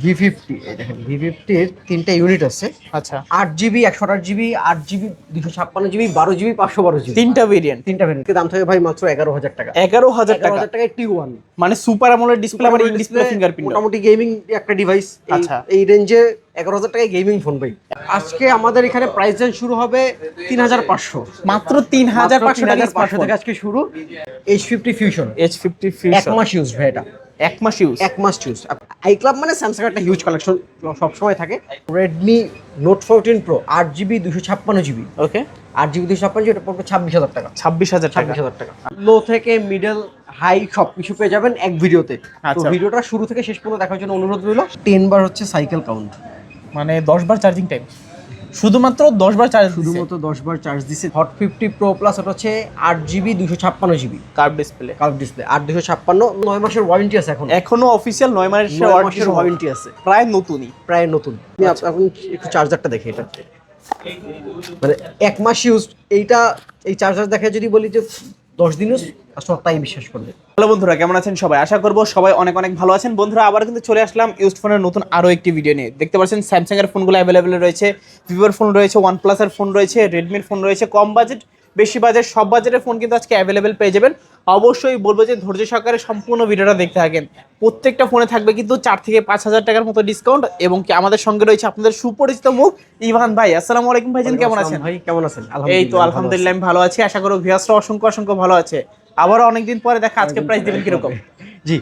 V fifty দেখেন V ফিফটির তিনটা ইউনিট আছে। আচ্ছা। আট জিবি একশো আট জিবি আট জিবি দুশো ছাপ্পান্ন জিবি বারো জিবি পাঁচশো বারো জিবি তিনটা ভেরিয়েন্ট তিনটা ভ্যারিয়েন্ট দাম থাকে ভাই মাত্র এগারো হাজার টাকা। এগারো হাজার টাকা। হাজার টাকায় টি ওয়ান মানে সুপার আমলের ডিসপ্লে ইন ডিসপ্লে ফিঙ্গারপ্রিন্ট মোটামুটি গেমিং একটা ডিভাইস আচ্ছা। এই রেঞ্জে এগারো হাজার টাকায় গেমিং ফোন ভাই। আজকে আমাদের এখানে প্রাইস রেঞ্জ শুরু হবে তিন হাজার পাঁচশো। মাত্র তিন হাজার পাঁচশো টাকা পাঁচশো থেকে আজকে শুরু H fifty fusion H fifty এক মাস ইউজ ভাই এটা। এক মাস ইউজ এক মাস ইউজ আই ক্লাব মানে স্যামসাং একটা হিউজ কালেকশন সবসময় থাকে। রেডমি নোট ফোরটিন প্রো আট জিবি দুশো ছাপ্পান্ন জিবি ওকে আট জিবি দুশো ছাপ্পান্ন জিবি এটা পড়বে ছাব্বিশ হাজার টাকা। ছাব্বিশ হাজার ছাব্বিশ হাজার টাকা। লো থেকে মিডল হাই সব কিছু পেয়ে যাবেন এক ভিডিওতে। তো আচ্ছা। ভিডিওটা শুরু থেকে শেষ পর্যন্ত দেখার জন্য অনুরোধ রইল। টেন বার হচ্ছে সাইকেল কাউন্ট মানে দশ বার চার্জিং টাইম শুধুমাত্র দশ বার চার্জ শুধুমাত্র দশ বার চার্জ দিছে। হট ফিফটি প্রো প্লাস ওটা হচ্ছে আট জিবি দুশো ছাপ্পান্ন GB curve display curve display আট দুশো ছাপ্পান্ন নয় মাসের ওয়ারেন্টি আছে এখন। এখনও অফিসিয়াল নয় মাসের নয় মাসের ওয়ারেন্টি আছে। প্রায় নতুনই। প্রায় নতুন। এখন একটু চার্জারটা দেখি এটা। মানে এক মাস ইউজ এইটা এই চার্জার দেখে যদি বলি যে দশ দিনও কাস্টমার তাই বিশ্বাস করবে। হ্যালো বন্ধুরা, কেমন আছেন সবাই? আশা করব সবাই অনেক অনেক ভালো আছেন। বন্ধুরা, আবার কিন্তু চলে আসলাম ইউজ ফোনের নতুন আরও একটি ভিডিও নিয়ে। দেখতে পাচ্ছেন স্যামসাং এর ফোনগুলো অ্যাভেলেবেল রয়েছে ভিভোর ফোন রয়েছে ওয়ান প্লাসের ফোন রয়েছে রেডমির ফোন রয়েছে, কম বাজেট বেশি বাজেট সব বাজারের ফোন কিন্তু আজকে অ্যাভেলেবেল পেয়ে যাবেন। অবশ্যই বলব যে ধৈর্য সহকারে সম্পূর্ণ ভিডিওটা দেখতে থাকেন। প্রত্যেকটা ফোনে থাকবে কিন্তু চার থেকে পাঁচ হাজার টাকার মতো ডিসকাউন্ট এবং কি আমাদের সঙ্গে রয়েছে আপনাদের সুপরিচিত মুখ ইভান ভাই। আসসালাম আলাইকুম ভাইজান কেমন আছেন? ভাই কেমন আছেন? এই তো আলহামদুলিল্লাহ আমি ভালো আছি। আশা করো ভিউয়ার্সরা অসংখ্য অসংখ্য ভালো আছে। আবারও অনেকদিন পরে দেখা আজকে প্রাইস দেবেন কীরকম। জি।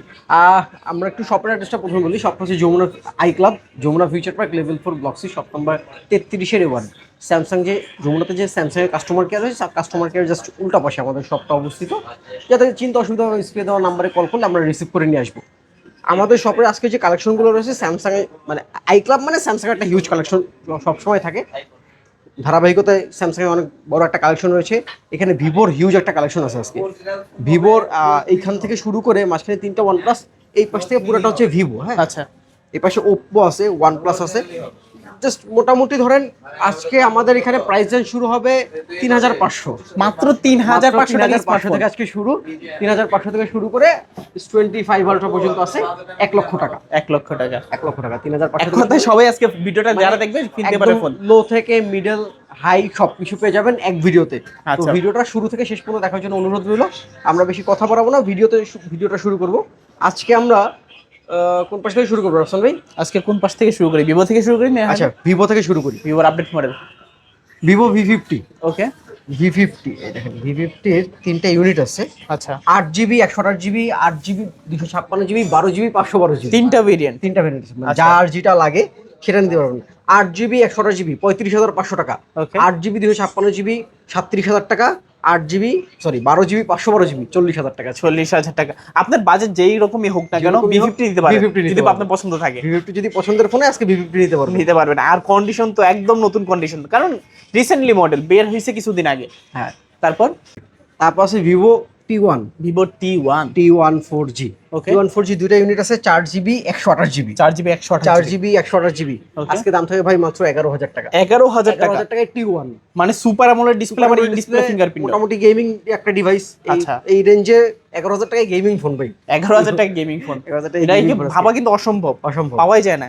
আমরা একটু শপের অ্যাড্রেসটা প্রথমে বলি। শপ হচ্ছে Jamuna I club Jamuna future park level four block C shop number তেত্রিশের one Samsung যে, যমুনাতে যে স্যামসাংয়ের কাস্টমার কেয়ার রয়েছে কাস্টমার কেয়ার জাস্ট উল্টা পাশে আমাদের শপটা অবস্থিত। যাতে চিন্তা অসুবিধা হবে স্ক্রিনে দেওয়া নাম্বারে কল করলে আমরা রিসিভ করে নিয়ে আসব। আমাদের শপের আজকে যে কালেকশনগুলো রয়েছে স্যামসাং মানে আই ক্লাব মানে স্যামসাং একটা হিউজ কালেকশন সবসময় থাকে। ধারাবাহিকতায় স্যামসাং এর অনেক বড় একটা কালেকশন রয়েছে। এখানে ভিভোর হিউজ একটা কালেকশন আছে আজকে। ভিভোর এইখান থেকে শুরু করে মাঝখানে তিনটা ওয়ান প্লাস এই পাশ থেকে পুরোটা হচ্ছে ভিভো হ্যাঁ? আচ্ছা। এই পাশে ওপ্পো আছে ওয়ান প্লাস আছে। জাস্ট মোটামুটি ধরেন আজকে আমাদের এখানে প্রাইস রেঞ্জ শুরু হবে তিন হাজার পাঁচশো। মাত্র তিন হাজার পাঁচশো পাঁচশো থেকে আজকে শুরু। তিন হাজার পাঁচশো থেকে শুরু করে টোয়েন্টি ফাইভ আলট্রা পর্যন্ত আছে এক লক্ষ টাকা। এক লক্ষ টাকা। এক লক্ষ টাকা তিন হাজার পাঁচশো সবাই আজকে ভিডিওটা যারা দেখবে কিনতে পারে ফোন লো থেকে মিডল হাই সব কিছু পেয়ে যাবেন এক ভিডিওতে। তো আচ্ছা। ভিডিওটা শুরু থেকে শেষ পর্যন্ত দেখার জন্য অনুরোধ রইল। আমরা বেশি কথা বাড়াবো না ভিডিওতে ভিডিওটা শুরু করব। আজকে আমরা কোন পাশ থেকে শুরু করব রফসান ভাই? আজকে কোন পাশ থেকে শুরু করি? ভিভো থেকে শুরু করি না আচ্ছা ভিভো থেকে শুরু করি। ভিভোর update model Vivo V fifty okay V fifty দেখেন ভি ফিফটির তিনটা ইউনিট আছে। আচ্ছা। আট জিবি একশো আট জিবি আট জিবি দুশো ছাপ্পান্ন জিবি বারো জিবি পাঁচশো বারো জিবি তিনটা ভেরিয়েন্ট তিনটা ভেরিয়েন্ট আছে। আচ্ছা। যার যেটা লাগে সেটা নিতে পারবেন। আট জিবি একশো আট জিবি পঁয়ত্রিশ হাজার পাঁচশো টাকা। আট জিবি দুশো ছাপ্পান্ন জিবি সাতত্রিশ হাজার টাকা। আট জিবি সরি বারো জিবি পাঁচশো বারো জিবি চল্লিশ হাজার টাকা চল্লিশ হাজার টাকা। আপনার বাজেট যেই রকমই হোক না কেন বি ফিফটি দিতে B50 নিতে যদি আপনার পছন্দ থাকে। ভি ফিফটি যদি পছন্দের ফোনে আজকে ভি ফিফটি নিতে পারবেন। নিতে পারবেন। আর কন্ডিশন তো একদম নতুন কন্ডিশন কারণ রিসেন্টলি মডেল বের হয়েছে কিছুদিন আগে। হ্যাঁ। তারপর? তারপর আছে Vivo T one Vivo T one T one four G. T one four G দুইটা ইউনিট আছে চার জিবি একশো আঠাশ জিবি চার জিবি একশো চার জিবি একশো আঠাশ জিবি আজকে দাম থাকে ভাই মাত্র এগারো হাজার টাকা। এগারো হাজার এগারো টাকা টাকায় টি ওয়ান মানে সুপার আমলের ডিসপ্লে ইন ডিসপ্লে ফিঙ্গারপ্রিন্ট মোটামুটি গেমিং একটা ডিভাইস আচ্ছা। এই রেঞ্জে এগারো হাজার টাকায় গেমিং ফোন ভাই। এগারো হাজার টাকা গেমিং ফোন 11,000 টাকায় এটা gaming কি phone আছে। ভাবা কিন্তু অসম্ভব। অসম্ভব। পাওয়াই যায় না।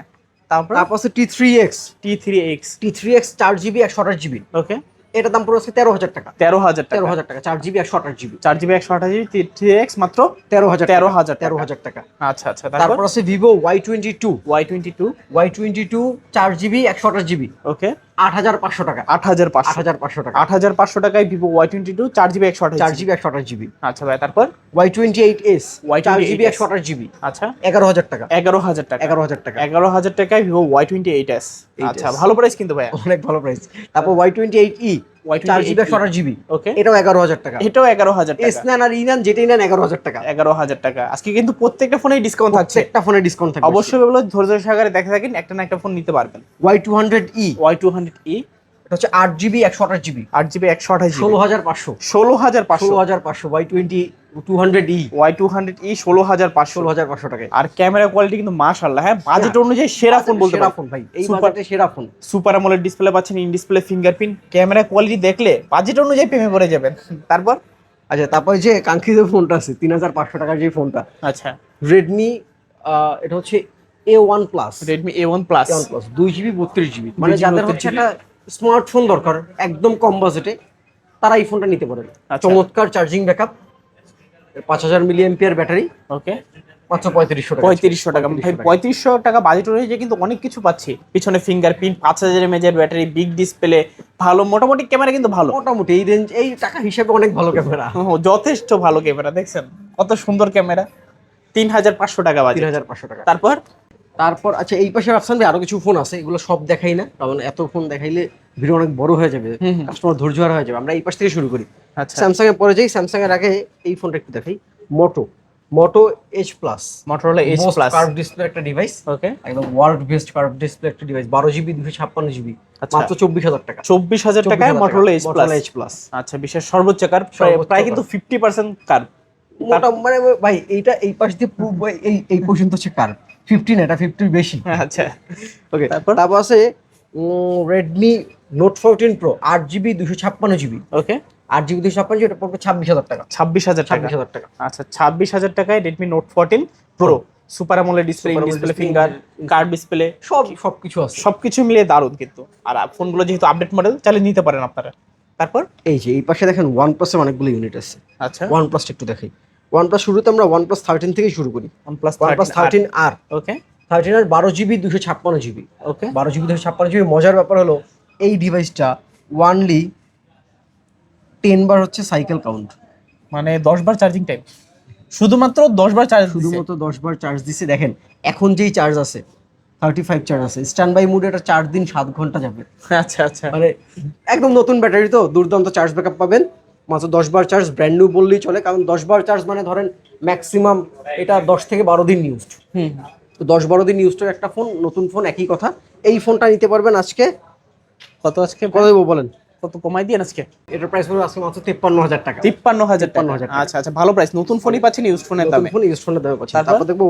তারপর? তারপর আছে T three X T three X T three X চার জিবি একশো আঠাশ জিবি ওকে এটার দাম পড়ে আছে তেরো হাজার টাকা। তেরো হাজার তেরো টাকা হাজার টাকা চার জিবি একশো আঠাশ জিবি। চার জিবি একশো আঠাশ জিবি থ্রি এক্স মাত্র তেরো হাজার তেরো হাজার তেরো টাকা। হাজার টাকা। আচ্ছা আচ্ছা তারপর? তারপর আছে Vivo Y twenty two. Y twenty two. Y twenty two চার জিবি একশো আঠাশ জিবি। ওকে। আট হাজার পাঁচশো টাকা। আট হাজার পাঁচশো। হাজার পাঁচশো টাকা। আট হাজার পাঁচশো টাকায় ভিভো ওয়াই টোয়েন্টি টু চার জিবি একশো চার জিবি। একশো আঠাশ জিবি। আচ্ছা ভাই তারপর? Y twenty eight S Y28s চার জিবি একশো আঠাশ জিবি। আচ্ছা। এগারো হাজার টাকা। এগারো হাজার টাকা। এগারো হাজার টাকা। এগারো হাজার টাকায় Vivo Y twenty eight S আচ্ছা ভালো প্রাইস কিন্তু ভাইয়া অনেক ভালো প্রাইস তারপর ওয়াই টোয়েন্টি এইট ই Y28E চার জিবি ওকে এটাও এগারো হাজার টাকা। এটাও এগারো হাজার এস নেন আর ই নেন যেটাই নেন এগারো হাজার টাকা। এগারো হাজার টাকা। আজকে কিন্তু প্রত্যেকটা ফোনেই ডিসকাউন্ট থাকছে। একটা ফোনে ডিসকাউন্ট থাকবে। অবশ্যই বলো ধৈর্য সহকারে দেখে থাকেন একটা না একটা ফোন নিতে পারবেন। Y two hundred E Y two hundred E এটা হচ্ছে আট জিবি একশো আঠাশ জিবি। আট জিবি একশো আঠাশ ষোলো হাজার পাঁচশো। ষোলো হাজার পাঁচশো। হাজার পাঁচশো Y twenty two hundred E Y two hundred E ষোলো হাজার পাঁচশো। ষোলো হাজার পাঁচশো আর ক্যামেরা কোয়ালিটি কিন্তু মাশাআল্লাহ হ্যাঁ? বাজেট অনুযায়ী সেরা ফোন বলতে সেরা ফোন ভাই। এই বাজেটে সেরা ফোন সুপার আমলের ডিসপ্লে পাচ্ছেন in display fingerprint camera quality দেখলে বাজেট অনুযায়ী প্রেমে পড়ে যাবেন। তারপর? আচ্ছা তারপরে যে কাঙ্ক্ষিত ফোনটা আছে তিন হাজার পাঁচশো টাকার যে ফোনটা আচ্ছা। রেডমি এটা হচ্ছে A one plus Redmi A one plus one plus দুই জিবি বত্রিশ জিবি। মানে যাদের হচ্ছে একটা স্মার্টফোন দরকার একদম কম বাজেটে তারা এই ফোনটা নিতে পারেন। আচ্ছা। চমৎকার চার্জিং ব্যাকআপ পাঁচ হাজার মিলি এম্পিয়ার ব্যাটারি। ওকে মাত্র পঁয়ত্রিশশো টাকা। পঁয়ত্রিশশো টাকা। ভাই পঁয়ত্রিশশো টাকা বাজেট রয়েছে কিন্তু অনেক কিছু পাচ্ছি। পিছনে ফিঙ্গারপ্রিন্ট পাঁচ হাজার এমএজের ব্যাটারি বিগ ডিসপ্লে ভালো মোটামুটি ক্যামেরা কিন্তু ভালো। মোটামুটি এই রেঞ্জ এই টাকা হিসেবে অনেক ভালো ক্যামেরা যথেষ্ট ভালো ক্যামেরা দেখছেন? কত সুন্দর ক্যামেরা তিন হাজার পাঁচশো টাকা তিন বাজেট হাজার পাঁচশো টাকা। তারপর? তারপর আচ্ছা এই পাশে রাফসান ভাই আরও কিছু ফোন আছে এগুলো সব দেখাই না কারণ এত ফোন দেখাইলে ভিডিও অনেক বড় হয়ে যাবে। কাস্টমার ধৈর্য হারা হয়ে যাবে। আমরা এই পাশ থেকে শুরু করি। আচ্ছা। স্যামসাং এর পরে যাই স্যামসাং এর আগে এই ফোনটা একটু দেখাই। Moto Moto H plus Motorola H plus curve display একটা ডিভাইস ওকে একদম ওয়ার্ল্ড বেস্ট কার্ভ ডিসপ্লে একটা ডিভাইস বারো জিবি দুশো ছাপ্পান্ন জিবি আচ্ছা। মাত্র চব্বিশ হাজার টাকা। চব্বিশ হাজার টাকায় Motorola H plus H plus আচ্ছা বিশেষ সর্বোচ্চ কার প্রায়। কিন্তু ফিফটি পার্সেন্ট কার মোটা মানে ভাই এইটা এই পাশ দিয়ে প্রুভ এই এই পর্যন্ত হচ্ছে কার ফিফটিন এটা ফিফটির বেশি। আচ্ছা ওকে তারপর? তারপর আছে রেডমি নোট ফোরটিন প্রো আট জিবি দুশো ছাপ্পান্ন জিবি ওকে আট জিবি দুশো ছাপ্পান্ন জিবি এটা পড়বে ছাব্বিশ হাজার টাকা। ছাব্বিশ হাজার ছাব্বিশ হাজার টাকা। আচ্ছা ছাব্বিশ হাজার টাকায় Redmi Note fourteen Pro super AMOLED display display finger card display সব সব কিছু আছে। সবকিছু মিলিয়ে দারুণ কিন্তু। আর ফোনগুলো যেহেতু আপডেট মডেল চালিয়ে নিতে পারেন আপনারা। তারপর? এই যে এই পাশে দেখেন ওয়ান প্লাসের অনেকগুলো ইউনিট আছে। আচ্ছা। ওয়ান প্লাস একটু দেখাই। ওয়ান প্লাস শুরুতে আমরা ওয়ান প্লাস থার্টিন থেকে শুরু করি। OnePlus OnePlus 13R thirteen R okay thirteen R বারো জিবি দুশো ছাপ্পান্ন জিবি ওকে বারো জিবি দুশো ছাপ্পান্ন জিবি মজার ব্যাপার হলো এই ডিভাইসটা ওয়ানলি টেন বার হচ্ছে সাইকেল কাউন্ট মানে দশ বার চার্জিং টাইম শুধুমাত্র দশ বার চার্জ শুধুমাত্র শুধুমাত্র দশ বার চার্জ দিছে। দেখেন এখন যেই চার্জ আছে থার্টি ফাইভ চার্জ আছে। স্ট্যান্ড বাই মুডে এটা চার দিন সাত ঘণ্টা যাবে। আচ্ছা আচ্ছা। মানে একদম নতুন ব্যাটারি তো দুর্দান্ত চার্জ ব্যাকআপ পাবেন। মাত্র দশ বার চার্জ ব্র্যান্ড নিউ বললেই চলে কারণ দশ বার চার্জ মানে ধরেন ম্যাক্সিমাম এটা দশ থেকে বারো দিন ইউজড হুম। তো দশ বারো দিন ইউজড একটা ফোন নতুন ফোন একই কথা। এই ফোনটা নিতে পারবেন আজকে কত আজকে? কত দেবো বলেন? কত কমাই দিয়ে আজকে? এটার প্রাইস পড়বে আজকে মাত্র তেপ্পান্ন হাজার টাকা। তিপ্পান্ন হাজার টাকা। 53,000 আচ্ছা আচ্ছা ভালো প্রাইস নতুন ফোনই পাচ্ছেন ইউজ ফোনের নতুন দামে। ফোন ইউজ ফোনের দামে পাচ্ছেন। তারপর? দেখব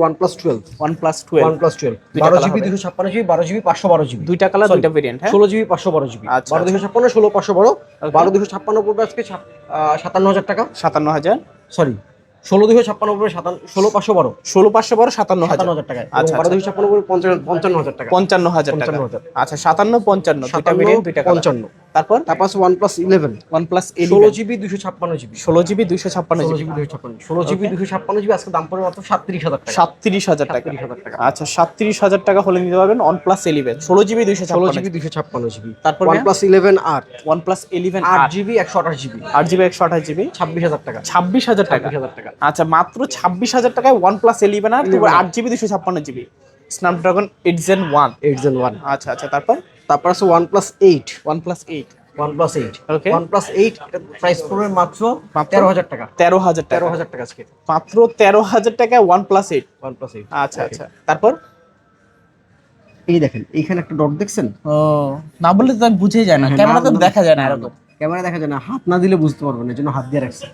বারো জিবি দুশো ছাপ্পান্ন জিবি বারো জিবি পাঁচশো বারো জিবি দুইটা কালার দুইটা ভেরিয়েন্ট হ্যাঁ? ষোলো জিবি পাঁচশো বারো জিবি আচ্ছা, বারো আচ্ছা। দুশো ছাপ্পান্ন ষোলো পাঁচশো বারো। Okay. বারো দুশো ছাপ্পান্ন পড়বে আজকে ছাপ- আহ, সাতান্ন হাজার টাকা। সাতান্ন হাজার? সরি ষোলো দুশো ছাপ্পান্ন পড়বে সাতান্ন ষোলো পাঁচশো বারো। ষোলো পাঁচশো বারো সাতান্ন হাজার। হাজার টাকা আচ্ছা, বারো আচ্ছা। দুশো ছাপ্পান্ন পড়বে পঞ্চান্ন হাজার টাকা। পঞ্চান্ন হাজার টাকা। 55,000 আচ্ছা সাতান্ন পঞ্চান্ন। দুইটা ভেরিয়েন্ট দুইটা পঞ্চান্ন। তারপর? তারপর আছে one plus eleven one plus ষোলো জিবি দুশো ছাপ্পান্ন জিবি ষোলো জিবি দুশো ছাপ্পান্ন ষোলো জিবি দুশো ছাপ্পান্ন জিবি আজকে দাম পড়বে মাত্র সাতত্রিশ হাজার টাকা। সাতত্রিশ হাজার টাকা। আচ্ছা সাতত্রিশ হাজার টাকা হলে নিতে পারবেন ওয়ান প্লাস ইলেভেন ষোলো জিবি ছাপ্পান্ন জিবি দুশো ছাপ্পান্ন জিবি তারপর ওয়ান ভাইয়া? প্লাস ইলেভেন আর ওয়ান প্লাস ইলেভেন আট জিবি একশো আঠাশ জিবি আট জিবি একশো আঠাশ জিবি ছাব্বিশ হাজার টাকা। ছাব্বিশ হাজার টাকা। হাজার টাকা। আচ্ছা মাত্র ছাব্বিশ হাজার টাকায় ওয়ান প্লাস ইলেভেন আর তারপর আট জিবি দুশো ছাপ্পান্ন GB Snapdragon eight gen one eight gen one আচ্ছা আচ্ছা তারপর? তারপর আছে one plus eight one plus eight one plus eight. One plus eight price পড়বে মাত্র মাত্র? তেরো হাজার টাকা। তেরো হাজার তেরো হাজার টাকা আজকে। মাত্র তেরো হাজার টাকায় one plus eight one plus eight আচ্ছা। আচ্ছা তারপর? এই দেখেন এইখানে একটা ডট দেখছেন? ও না বললে তো বুঝেই যায় না। ক্যামেরাতে দেখা যায় না এরকম। ক্যামেরা দেখা যায় না। হাত না দিলে বুঝতে পারবেন এই জন্য হাত দিয়ে রাখছে।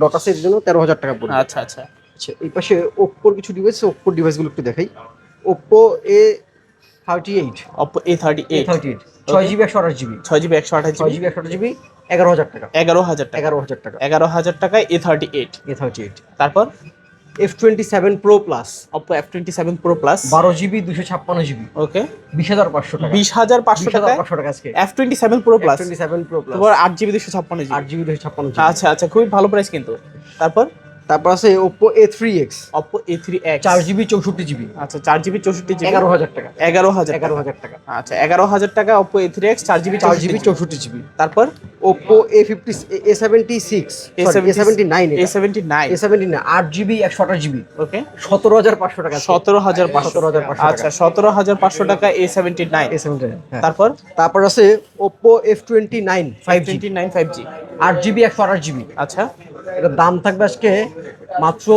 ডট আছে এর জন্য তেরো হাজার টাকা পড়বে। আচ্ছা আচ্ছা। আচ্ছা এই পাশে ওপ্পোর কিছু ডিভাইস ওপ্পোর ডিভাইসগুলো একটু দেখাই। ওপ্পো এ জিবি ছয় জিবি একশো আঠাশ ছয় জিবি একশো আঠাশ জিবি এগারো হাজার টাকা। এগারো হাজার টাকা। এগারো হাজার টাকা। এগারো হাজার টাকায় A thirty eight A thirty eight তারপর? F twenty seven pro plus Oppo F twenty seven pro plus বারো জিবি দুশো ছাপ্পান্ন জিবি ওকে বিশ হাজার পাঁচশো টাকা। বিশ হাজার পাঁচশো টাকায় পাঁচশো টাকা আজকে। F twenty seven pro plus twenty pro plus তারপর আট জিবি দুশো ছাপ্পান্ন জিবি জিবি ছাপ্পান্ন আচ্ছা আচ্ছা খুবই ভালো প্রাইস কিন্তু। তারপর? তারপর আছে Oppo A three X Oppo A three X চার জিবি চৌষট্টি জিবি। আচ্ছা চার জিবি চৌষট্টি জিবি। এগারো হাজার টাকা। এগারো হাজার এগারো হাজার টাকা। আচ্ছা এগারো হাজার টাকা অপো এ থ্রি এক্স চার জিবি চার জিবি চৌষট্টি জিবি। তারপর Oppo A fifty A seventy six A seventy nine A seventy nine A seventy nine আট জিবি একশো আঠাশ জিবি। ওকে সতেরো হাজার পাঁচশো টাকা। সতেরো হাজার পাঁচশো 17,500 আচ্ছা সতেরো হাজার পাঁচশো টাকা A seventy nine A seventy nine তারপর? তারপর আছে Oppo F twenty nine five twenty nine five G আট জিবি একশো আঠাশ জিবি। আচ্ছা। এটার দাম থাকবে আজকে মাত্র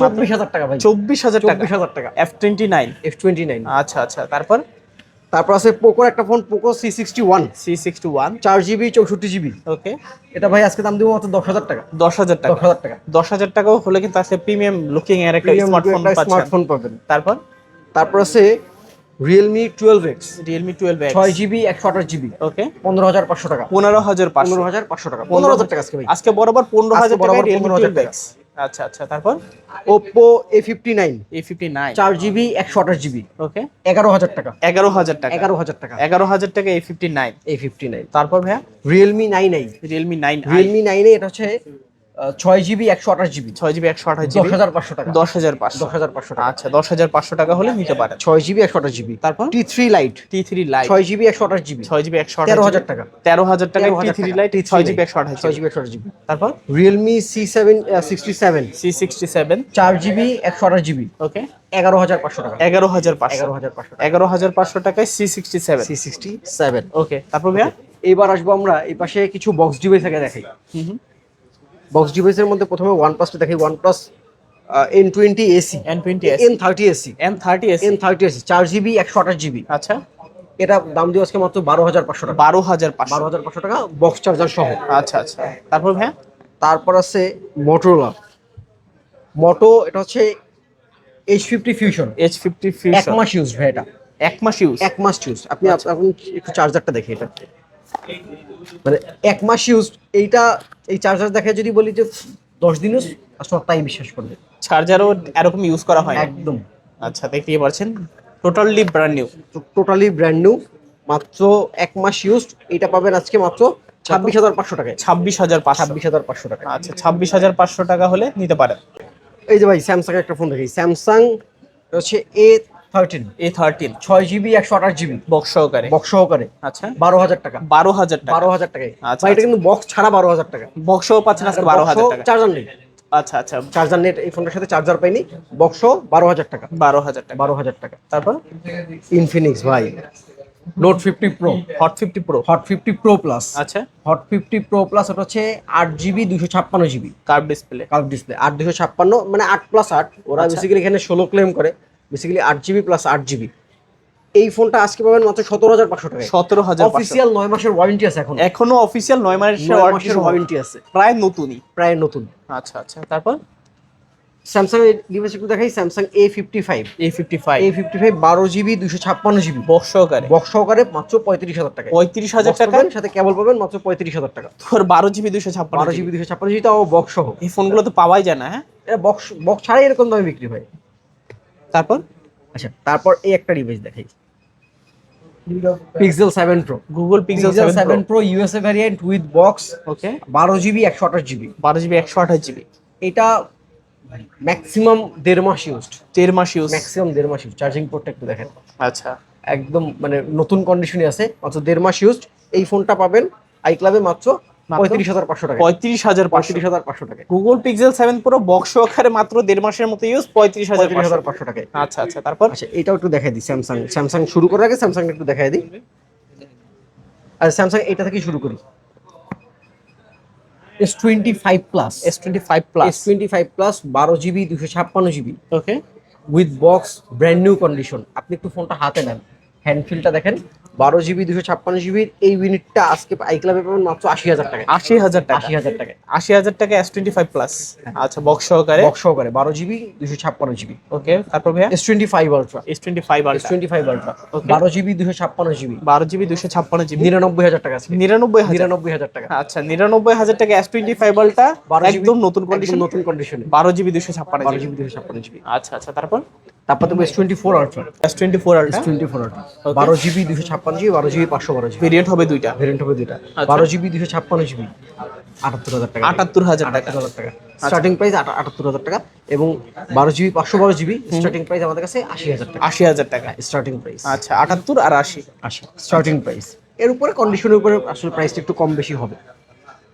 চব্বিশ হাজার টাকা ভাই। চব্বিশ হাজার চব্বিশ হাজার টাকা। F twenty nine F twenty nine আচ্ছা আচ্ছা। তারপর? তারপর আছে পোকোর একটা phone Poco C sixty one C sixty one চার জিবি চৌষট্টি জিবি ওকে এটা ভাই আজকে দাম দিব মাত্র দশ হাজার টাকা। দশ হাজার টাকা। দশ হাজার টাকা। দশ হাজার টাকাও হলে কিন্তু আজকে প্রিমিয়াম লুকিং এর একটা স্মার্টফোন স্মার্টফোন পাবেন। তারপর? তারপর আছে Realme twelve X Realme twelve ছয় জিবি একশো আঠাশ জিবি ওকে পনেরো হাজার পাঁচশো টাকা। পনেরো হাজার পনেরো হাজার পাঁচশো টাকা। পনেরো হাজার টাকা আজকে আজকে বরাবর পনেরো হাজার বরাবর রিয়েলমি 15,000 টুয়েলভ টাকা। এক্স আচ্ছা আচ্ছা তারপর? Oppo A fifty nine A fifty nine চার জিবি একশো আঠাশ জিবি ওকে এগারো হাজার টাকা। এগারো হাজার টাকা। এগারো হাজার টাকা। এগারো হাজার টাকা A fifty nine A fifty nine তারপর ভাইয়া? Realme nine I Realme nine Realme নাইনে এটা হচ্ছে ছয় জিবি একশো আঠাশ জিবি ছয় জিবি একশো আঠাশ জিবি হাজার পাঁচশো টাকা। দশ হাজার পাঁচশো। দশ হাজার পাঁচশো টাকা। আচ্ছা দশ হাজার পাঁচশো টাকা হলে নিতে পারেন। ছয় জিবি একশো আঠাশ জিবি তারপর? T three lite T three lite ছয় জিবি একশো আঠাশ জিবি ছয় জিবি একশো তেরো হাজার টাকা। তেরো হাজার টাকা। টি থ্রি লাইট ছয় জিবি একশো আঠাশ ছয় জিবি একশো আঠাশ জিবি তারপর? Realme C seven sixty seven C sixty seven চার জিবি একশো আঠাশ জিবি ওকে এগারো হাজার পাঁচশো টাকা। এগারো হাজার পাঁচশো। এগারো হাজার পাঁচশো এগারো হাজার পাঁচশো টাকায় C sixty seven C sixty seven okay তারপর ভাইয়া? এইবার আসব আমরা এই পাশে কিছু বক্স ডিভাইস আগে দেখাই। বক্স ডিভাইসের মধ্যে প্রথমে ওয়ান প্লাসটা দেখি one plus N twenty AC N twenty S N thirty AC N thirty S N thirty AC চার জিবি একশো আঠাশ জিবি আচ্ছা। এটা দাম দিয়ে আজকে মাত্র বারো হাজার পাঁচশো টাকা। বারো হাজার বারো হাজার পাঁচশো টাকা বক্স চার্জার সহ। আচ্ছা আচ্ছা। তারপর ভাইয়া? তারপর আছে মোটোরোলা মোটো এটা হচ্ছে H fifty fusion H fifty fusion এক মাস ইউজ ভাই এটা। এক মাস ইউজ এক মাস ইউজ আপনি আপ- এখন একটু চার্জারটা দেখে এটা। মানে এক মাস ইউজ এইটা এই চার্জার দেখে যদি বলি যে দশ দিনও কাস্টমার তাই বিশ্বাস করবে। চার্জারও এরকম ইউজ করা হয় একদম। আচ্ছা দেখতেই পারছেন totally brand new totally brand new মাত্র এক মাস ইউজ এটা পাবেন আজকে মাত্র ছাব্বিশ হাজার পাঁচশো টাকায়। ছাব্বিশ হাজার ছাব্বিশ হাজার পাঁচশো টাকা আচ্ছা ছাব্বিশ হাজার পাঁচশো টাকা হলে নিতে পারেন। এই যে ভাই স্যামসাং একটা ফোন দেখি। স্যামসাং হচ্ছে এ থার্টিন এ থার্টিন ছয় জিবি একশো আঠাশ জিবি বক্স সহকারে। বক্স সহকারে। আচ্ছা। বারো হাজার টাকা। বারো হাজার টাকা। বারো হাজার টাকায় আচ্ছা, এটা কিন্তু বক্স ছাড়া বারো হাজার টাকা। বক্সও পাচ্ছেন আজকে বারো হাজার টাকা। চার্জার নেই। আচ্ছা আচ্ছা। চার্জার নেট এই ফোনটার সাথে চার্জার পাইনি। বক্স বারো হাজার টাকা। বারো হাজার টাকা। বারো হাজার টাকা। তারপর? ইনফিনিক্স ভাই। Note fifty pro hot fifty pro hot fifty pro plus আচ্ছা। হট ফিফটি প্রো প্লাস ওটা হচ্ছে আট জিবি দুশো ছাপ্পান্ন GB curve display curve display আট দুশো ছাপ্পান্ন মানে আট প্লাস আট। ওরা আচ্ছা। বেসিক্যালি এখানে ষোলো ক্লেম করে। বেসিক্যালি আট জিবি প্লাস আট জিবি এই ফোনটা আজকে পাবেন মাত্র সতেরো হাজার পাঁচশো টাকা সতেরো হাজার অফিসিয়াল নয় মাসের ওয়ারেন্টি আছে এখন। এখনও অফিসিয়াল নয় মাসের মাসের ওয়ারেন্টি আছে। প্রায় নতুনই। প্রায় নতুন। আচ্ছা আচ্ছা। তারপর? স্যামসাং এর ডিভাইস একটু দেখাই Samsung A fifty five A fifty five A fifty five বারো জিবি দুশো ছাপ্পান্ন জিবি বক্স সহকারে। বক্স সহকারে মাত্র পঁয়ত্রিশ হাজার টাকা পঁয়ত্রিশ হাজার টাকা? সাথে কেবল পাবেন মাত্র পঁয়ত্রিশ হাজার টাকা। তোর বারো জিবি দুশো ছাপ্পান্ন বারো জিবি দুশো ছাপ্পান্ন জিবি তাও বক্স সহ। এই ফোনগুলো তো পাওয়াই যায় না হ্যাঁ? এটা বক্স বক্স ছাড়াই এরকম দামে বিক্রি হয়। তারপর? আচ্ছা তারপর এই একটা ডিভাইস দেখাই। Pixel seven pro Google pixel pixel seven seven pro USA variant with box okay বারো জিবি একশো আঠাশ জিবি বারো জিবি একশো আঠাশ জিবি এটা ম্যাক্সিমাম দেড় মাস ইউজড দেড় মাস ইউজ ম্যাক্সিমাম দেড় মাস ইউজ চার্জিং পোর্টটা একটু দেখেন আচ্ছা। একদম মানে নতুন কন্ডিশনে আছে মাত্র দেড় মাস ইউজড এই ফোনটা পাবেন আই ক্লাবে মাত্র? পঁয়ত্রিশ হাজার পাঁচশো টাকা। পঁয়ত্রিশ হাজার পঁয়ত্রিশ হাজার পাঁচশো টাকা। Google pixel seven pro box সহকারে মাত্র দেড় মাসের মতো ইউজ পঁয়ত্রিশ হাজার হাজার পাঁচশো টাকায়। আচ্ছা আচ্ছা তারপর? আচ্ছা এটাও একটু দেখাই দিই স্যামসাং স্যামসাং শুরু করার আগে স্যামসাং একটু দেখাই দিই। আর স্যামসাং এটা থেকে শুরু করি। S twenty five plus S twenty five plus S twenty five plus বারো জিবি দুশো ছাপ্পান্ন GB okay with box brand new condition আপনি একটু ফোনটা হাতে নেন। হ্যান্ডফিলটা দেখেন। বারো জিবি দুশো ছাপ্পান্ন জিবির এই ইউনিটটা আজকে আই ক্লাবে পাবেন মাত্র আশি হাজার টাকা আশি হাজার টাকা। আশি হাজার টাকায়। আশি হাজার টাকা এস টোয়েন্টি ফাইভ প্লাস আচ্ছা বক্স সহকারে? বক্স সহকারে বারো জিবি দুশো ছাপ্পান্ন জিবি। ওকে তারপর ভাইয়া? S twenty five ultra S twenty five ultra twenty five ultra. বারো জিবি দুশো ছাপ্পান্ন জিবি। বারো জিবি দুশো ছাপ্পান্ন জিবি। নিরানব্বই হাজার টাকা আছে। নিরানব্বই নিরানব্বই হাজার টাকা। আচ্ছা নিরানব্বই হাজার টাকা এস টোয়েন্টি ফাইভ আলটা বারো একদম নতুন কন্ডিশন নতুন কন্ডিশনে বারো জিবি দুশো ছাপ্পান্ন জিবি দুশো ছাপ্পান্ন জিবি। আচ্ছা আচ্ছা তারপর? তারপর তো S twenty four ultra S twenty four S twenty four ultra বারো জিবি দুশো ছাপ্পান্ন জিবি বারো জিবি পাঁচশো বারো জিবি ভেরিয়েন্ট হবে দুইটা। ভেরিয়েন্ট হবে দুইটা। আচ্ছা। বারো জিবি দুশো ছাপ্পান্ন জিবি আটাত্তর হাজার টাকা। আটাত্তর হাজার টাকা। আটাত্তর হাজার টাকা। স্টার্টিং প্রাইস আটাত্তর হাজার টাকা এবং বারো জিবি পাঁচশো বারো জিবি স্টার্টিং প্রাইস আমাদের কাছে আশি হাজার টাকা। আশি হাজার টাকা। স্টার্টিং প্রাইস আচ্ছা আটাত্তর আর আশি। আশি। স্টার্টিং প্রাইস এর উপরে কন্ডিশনের উপরে আসলে প্রাইসটা একটু কম বেশি হবে।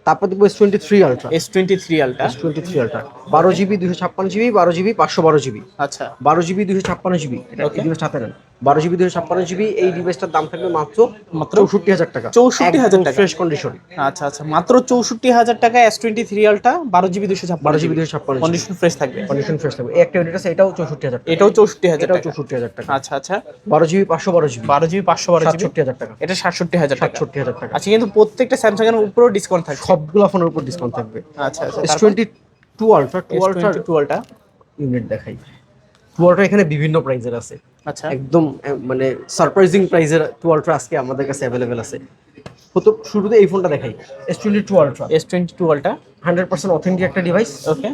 তারপর দেখব S twenty three ultra S twenty three ultra S twenty three ultra বারো জিবি দুশো ছাপ্পান্ন জিবি বারো জিবি পাঁচশো বারো জিবি আচ্ছা। বারো জিবি দুশো ছাপ্পান্ন জিবি এটা Okay. এই নেন। বারো জিবি দুশো ছাপ্পান্ন জিবি এই ডিভাইসটার দাম থাকবে মাত্র মাত্র? চৌষট্টি হাজার টাকা। 64,000 টাকা। ফ্রেশ কন্ডিশন আচ্ছা আচ্ছা মাত্র চৌষট্টি হাজার টাকা এস টোয়েন্টি থ্রি আলটা বারো জিবি দুশো ছাপ্পান্ন জিবি দুশো ছাপ্পান্ন কন্ডিশন ফ্রেশ থাকবে। কন্ডিশন ফ্রেশ থাকবে। এই একটা ইউনিট আছে এটাও চৌষট্টি হাজার এটাও চৌষট্টি হাজার এটাও চৌষট্টি হাজার টাকা। আচ্ছা আচ্ছা। বারো জিবি পাঁচশো বারো জিবি বারো জিবি পাঁচশো বারো সাতষট্টি হাজার টাকা। এটা সাতষট্টি হাজার সাতষট্টি হাজার টাকা। আচ্ছা কিন্তু প্রত্যেকটা স্যামসাং এর উপরেও ডিসকাউন্ট থাকবে। সবগুলো ফোনের উপর ডিসকাউন্ট থাকবে। আচ্ছা আচ্ছা S twenty two ultra two ultra টুয়েলটা unit দেখাই। টু আলট্রা এখানে বিভিন্ন প্রাইজের আছে। আচ্ছা। একদম মানে সারপ্রাইজিং প্রাইজের টু আলট্রা আজকে আমাদের কাছে অ্যাভেলেবেল আছে। প্রথম শুরুতে এই ফোনটা দেখাই। S twenty two ultra S twenty টুয়েলটা hundred percent authentic একটা ডিভাইস ওকে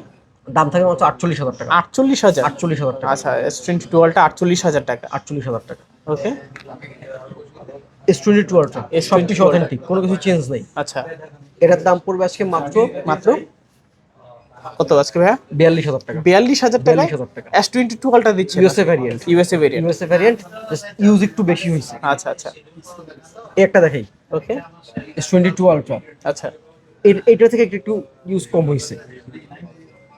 দাম থাকে মাত্র আটচল্লিশ হাজার টাকা। আটচল্লিশ হাজার? আটচল্লিশ হাজার টাকা। আচ্ছা এস টোয়েন্টি টুয়েলভটা আটচল্লিশ হাজার টাকা। আটচল্লিশ হাজার টাকা। Okay S twenty two ultra S22 সব অথেন্টিক কোনো কিছু চেঞ্জ নেই। আচ্ছা। এটার দাম পড়বে আজকে মাত্র মাত্র? কত আজকে ভাইয়া? বিয়াল্লিশ হাজার টাকা। বিয়াল্লিশ হাজার টাকা? 42,000 টাকা। এস টোয়েন্টি টুয়েলভটা দিচ্ছে USA variant USA variant USA variant just use একটু বেশি হয়েছে। আচ্ছা আচ্ছা। একটা দেখাই। Okay S twenty two ultra আচ্ছা। এইটা থেকে একটু ইউজ কম হয়েছে।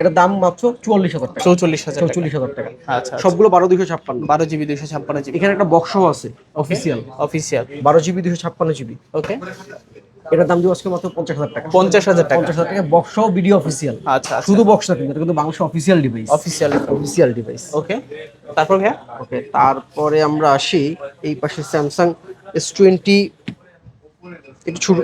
এটার দাম মাত্র চুয়াল্লিশ হাজার টাকা। চৌচল্লিশ হাজার চৌচল্লিশ হাজার টাকা। আচ্ছা সবগুলো বারো দুইশো ছাপ্পান্ন। বারো জিবি দুইশো ছাপ্পান্ন জিবি। এখানে একটা বক্সও আছে অফিসিয়াল অফিসিয়াল বারো জিবি দুইশো ছাপ্পান্ন জিবি। ওকে এটার দাম দিব আজকে মাত্র পঞ্চাশ হাজার টাকা। পঞ্চাশ হাজার টাকা। পঞ্চাশ হাজার টাকা। বক্সও ভিডিও অফিসিয়াল আচ্ছা আচ্ছা। শুধু বক্স না কিন্তু এটা কিন্তু বাংলাদেশের official device official official device okay তারপর ভাইয়া? ওকে তারপরে আমরা আসি এই পাশে স্যামসাং এস টোয়েন্টি একটু ছোট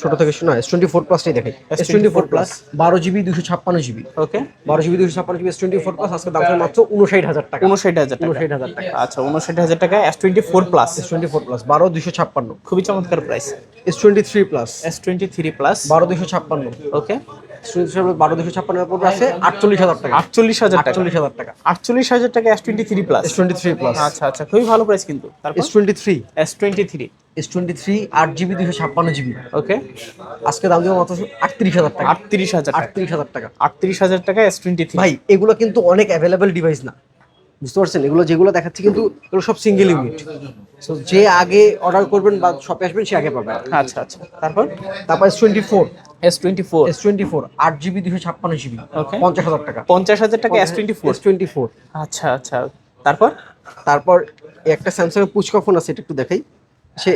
ছোট থেকে শোনা এস টোয়েন্টি ফোর প্লাসটাই দেখাই। এস টোয়েন্টি ফোর প্লাস বারো জিবি দুশো ছাপ্পান্ন জিবি ওকে বারো জিবি দুশো ছাপ্পান্ন GB S twenty four plus আজকে দাম মাত্র উনষাট হাজার টাকা। উনষাট হাজার টাকা। উনষাট হাজার টাকা। আচ্ছা উনষাট হাজার টাকা S twenty four plus S twenty four plus বারো দুশো ছাপ্পান্ন। খুবই চমৎকার price S twenty three plus S twenty three plus বারো দুশো ছাপ্পান্ন। ওকে বারো দুশো ছাপ্পান্ন পড়বে আছে আটচল্লিশ হাজার টাকা। আটচল্লিশ হাজার আটচল্লিশ হাজার টাকা। আটচল্লিশ হাজার টাকা S twenty three plus S twenty three plus আচ্ছা আচ্ছা খুবই ভালো প্রাইস কিন্তু। S twenty three S twenty three S twenty three আট জিবি দুশো ছাপ্পান্ন জিবি ওকে আজকে দাম দেবো মাত্র আটত্রিশ হাজার টাকা। আটত্রিশ হাজার আটত্রিশ হাজার টাকা। আটত্রিশ হাজার টাকা এস টোয়েন্টি থ্রি ভাই এগুলো কিন্তু অনেক অ্যাভেলেবেল ডিভাইস না। বুঝতে পারছেন? এগুলো যেগুলো দেখাচ্ছি কিন্তু এগুলো সব সিঙ্গেল ইউনিট সো যে আগে অর্ডার করবেন বা শপে আসবেন সে আগে পাবেন আচ্ছা আচ্ছা। তারপর? তারপর S twenty four S twenty four S twenty four আট জিবি দুশো ছাপ্পান্ন জিবি পঞ্চাশ হাজার টাকা। পঞ্চাশ হাজার টাকা S twenty four S twenty four আচ্ছা আচ্ছা। তারপর? তারপর একটা স্যামসাং এর পুচকা ফোন আছে এটা একটু দেখাই। সে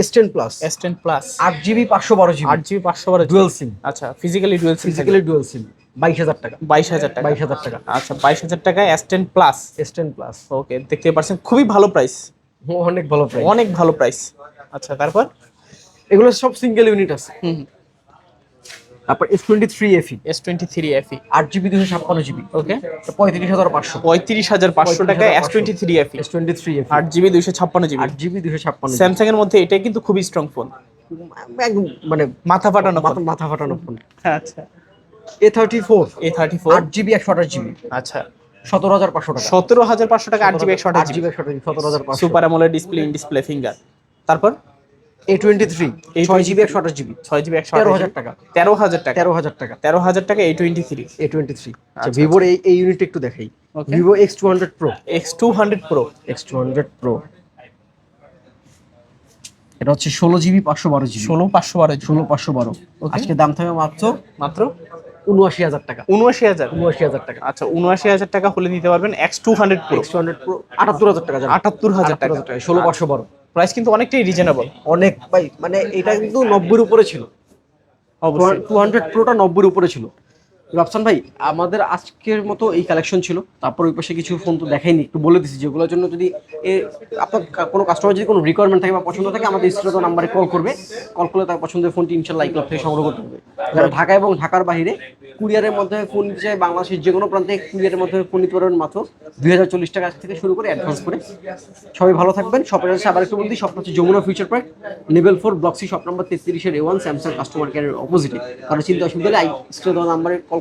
S ten plus S ten plus আট জিবি পাঁচশো বারো জিবি আট জিবি পাঁচশো বারো ডুয়েল সিম আচ্ছা physically dual physically physically dual SIM বাইশ হাজার টাকা। বাইশ হাজার টাকা। বাইশ হাজার টাকা। আচ্ছা বাইশ হাজার টাকা S ten plus S ten plus okay দেখতে পাচ্ছেন খুবই ভালো প্রাইস অনেক ভালো প্রাইস অনেক ভালো প্রাইস আচ্ছা তারপর? এগুলো সব সিঙ্গেল ইউনিট আছে। হুম তারপর S twenty three FE S twenty three FE আট জিবি দুশো ছাপ্পান্ন জিবি ওকে পঁয়ত্রিশ হাজার পাঁচশো। পঁয়ত্রিশ হাজার পাঁচশো টাকা S twenty three FE S twenty three FE আট জিবি দুইশো ছাপ্পান্ন জিবি আট জিবি দুশো ছাপ্পান্ন স্যামসাং এর মধ্যে এটাই কিন্তু খুবই স্ট্রং ফোন একদম মানে মাথা ফাটানো মাথা মাথা ফাটানো ফোন আচ্ছা। A thirty four A thirty four আট জিবি একশো আঠাশ জিবি আচ্ছা। সতেরো হাজার পাঁচশো টাকা। সতেরো হাজার পাঁচশো টাকা আট জিবি একশো আট জিবি জিবি একশো সতেরো হাজার super AMOLED display in display finger তারপর? এ টোয়েন্টি থ্রি A23 ছয় জিবি একশো আঠাশ জিবি ছয় জিবি একশো তেরো হাজার টাকা। তেরো হাজার টাকা। তেরো হাজার টাকা। তেরো হাজার টাকা twenty three A twenty three আচ্ছা, ভিভোর এই এই ইউনিটটা একটু দেখাই। Vivo X two hundred pro X two hundred pro X two hundred pro এটা হচ্ছে ষোলো জিবি পাঁচশো বারো জিবি ষোলো পাঁচশো বারো ষোলো পাঁচশো বারো। আজকে দাম থাকবে মাত্র? মাত্র? উনআশি হাজার টাকা। উনআশি হাজার? উনআশি হাজার টাকা। আচ্ছা উনআশি হাজার টাকা হলে নিতে পারবেন X two hundred pro X two hundred pro আটাত্তর হাজার টাকা আটাত্তর হাজার টাকা। ষোলো পাঁচশো বারো প্রাইস কিন্তু অনেকটাই রিজনেবল অনেক ভাই মানে এটা কিন্তু নব্বইয়ের উপরে ছিল। টু হান্ড্রেড প্রোটা নব্বইয়ের উপরে ছিল। রাফসান ভাই, আমাদের আজকের মতো এই কালেকশন ছিল। তারপর ওই পাশে কিছু ফোন তো দেখাইনি, একটু বলে দিচ্ছি যেগুলোর জন্য যদি আপনার কোনো কাস্টমার যদি কোনো রিকোয়ারমেন্ট থাকে বা পছন্দ থাকে, আমাদের স্ক্রিনে নাম্বারে কল করবে। কল করলে তার পছন্দের ফোনটি ইনশাল্লাহ ক্লাব থেকে সংগ্রহ করতে হবে। যারা ঢাকা এবং ঢাকার বাইরে, কুরিয়ারের মধ্যে ফোন নিতে চায়, বাংলাদেশের যে কোনো প্রান্তে কুরিয়ারের মধ্যে ফোন নিতে পারবেন মাত্র দুই হাজার চল্লিশ টাকা থেকে শুরু করে অ্যাডভান্স করে। সবাই ভালো থাকবেন। শপের কাছে আবার একটু বলছি শপটা হচ্ছে Jamuna Future Park level four block C shop number তেত্রিশের A one Samsung customer কেয়ারের অপোজিটে কারও চিন্তা অসুবিধা হলে স্ক্রিনে নাম্বারে কল